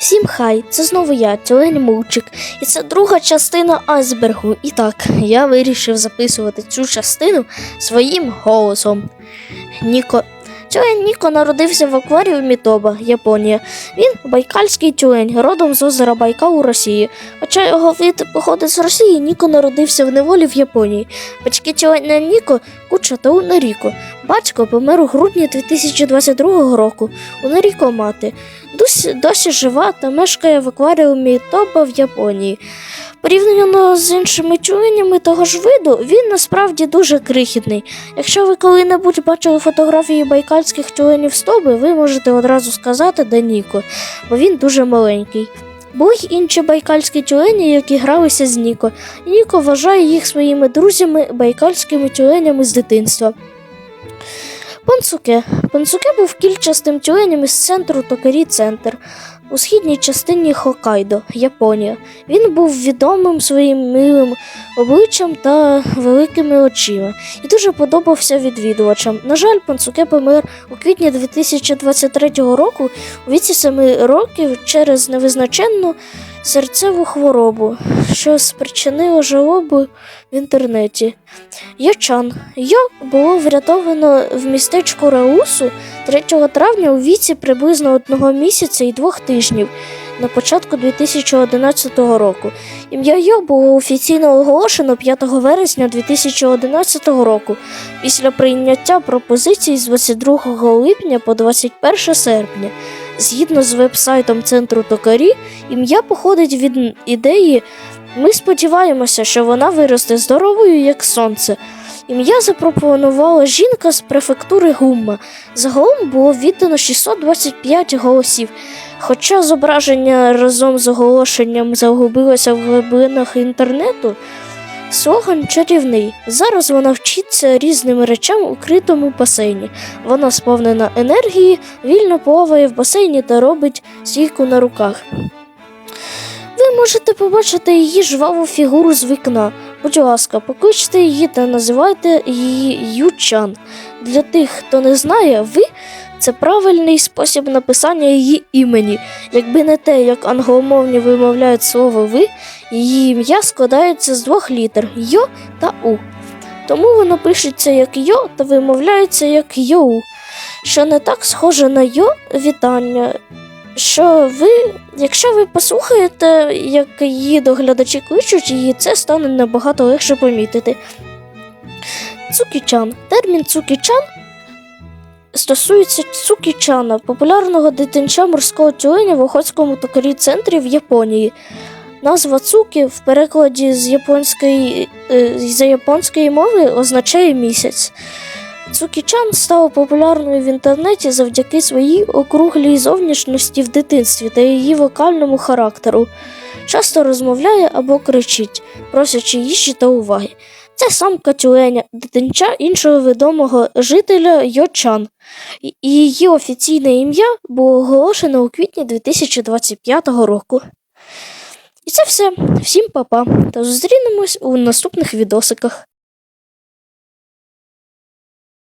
Всім хай, це знову я, Тюлень Мовчик, і це друга частина айсбергу. І так, я вирішив записувати цю частину своїм голосом. Ніко. Тюлень Ніко народився в акваріумі Тоба, Японія. Він байкальський тюлень, родом з озера Байкал у Росії. Хоча його вид походить з Росії, Ніко народився в неволі в Японії. Батьки тюленя Ніко Куча та Унаріко. Батько помер у грудні 2022 року. Унаріко мати досі, досі жива та мешкає в акваріумі Тоба в Японії. Порівняно з іншими тюленями того ж виду, він насправді дуже крихітний. Якщо ви коли-небудь бачили фотографії байкальських тюленів з Тоби, ви можете одразу сказати, де Ніко, бо він дуже маленький. Були й інші байкальські тюлені, які гралися з Ніко, Ніко вважає їх своїми друзями байкальськими тюленями з дитинства. Панцуке. Панцуке був кільчастим тюленем із центру Токарі Центр у східній частині Хоккайдо, Японія. Він був відомим своїм милим обличчям та великими очима і дуже подобався відвідувачам. На жаль, Панцуке помер у квітні 2023 року у віці 7 років через невизначенну серцеву хворобу, що спричинило жалобу в інтернеті. Йочан. Йо було врятовано в містечку Раусу 3 травня у віці приблизно одного місяця і двох тижнів на початку 2011 року. Ім'я Йо було офіційно оголошено 5 вересня 2011 року після прийняття пропозицій з 22 липня по 21 серпня. Згідно з веб-сайтом центру Токарі, ім'я походить від ідеї. Ми сподіваємося, що вона виросте здоровою, як сонце. Ім'я запропонувала жінка з префектури Гумма. Загалом було віддано 625 голосів. Хоча зображення разом з оголошенням загубилося в глибинах інтернету, слоган чарівний. Зараз вона вчиться різним речам у критому басейні. Вона сповнена енергії, вільно плаває в басейні та робить стійку на руках. Ви можете побачити її жваву фігуру з вікна. Будь ласка, покличте її та називайте її Ючан. Для тих, хто не знає, ви це правильний спосіб написання її імені. Якби не те, як англомовні вимовляють слово ви, її ім'я складається з двох літер Йо та У. Тому воно пишеться як Йо та вимовляється як Йоу, що не так схоже на Йо вітання. Що ви, якщо ви послухаєте, як її доглядачі кличуть її, це стане набагато легше помітити. Цукічан. Термін цукічан стосується цукічана, популярного дитинча морського тюленя в Охотському токарі центрі в Японії. Назва цукі в перекладі з японської, е, з японської мови означає місяць. Цукічан стала популярною в інтернеті завдяки своїй округлій зовнішності в дитинстві та її вокальному характеру. Часто розмовляє або кричить, просячи їжі та уваги. Це самка тюленя, дитинча іншого відомого жителя Йочан. І її офіційне ім'я було оголошено у квітні 2025 року. І це все. Всім па-па, та зустрінемось у наступних відосиках.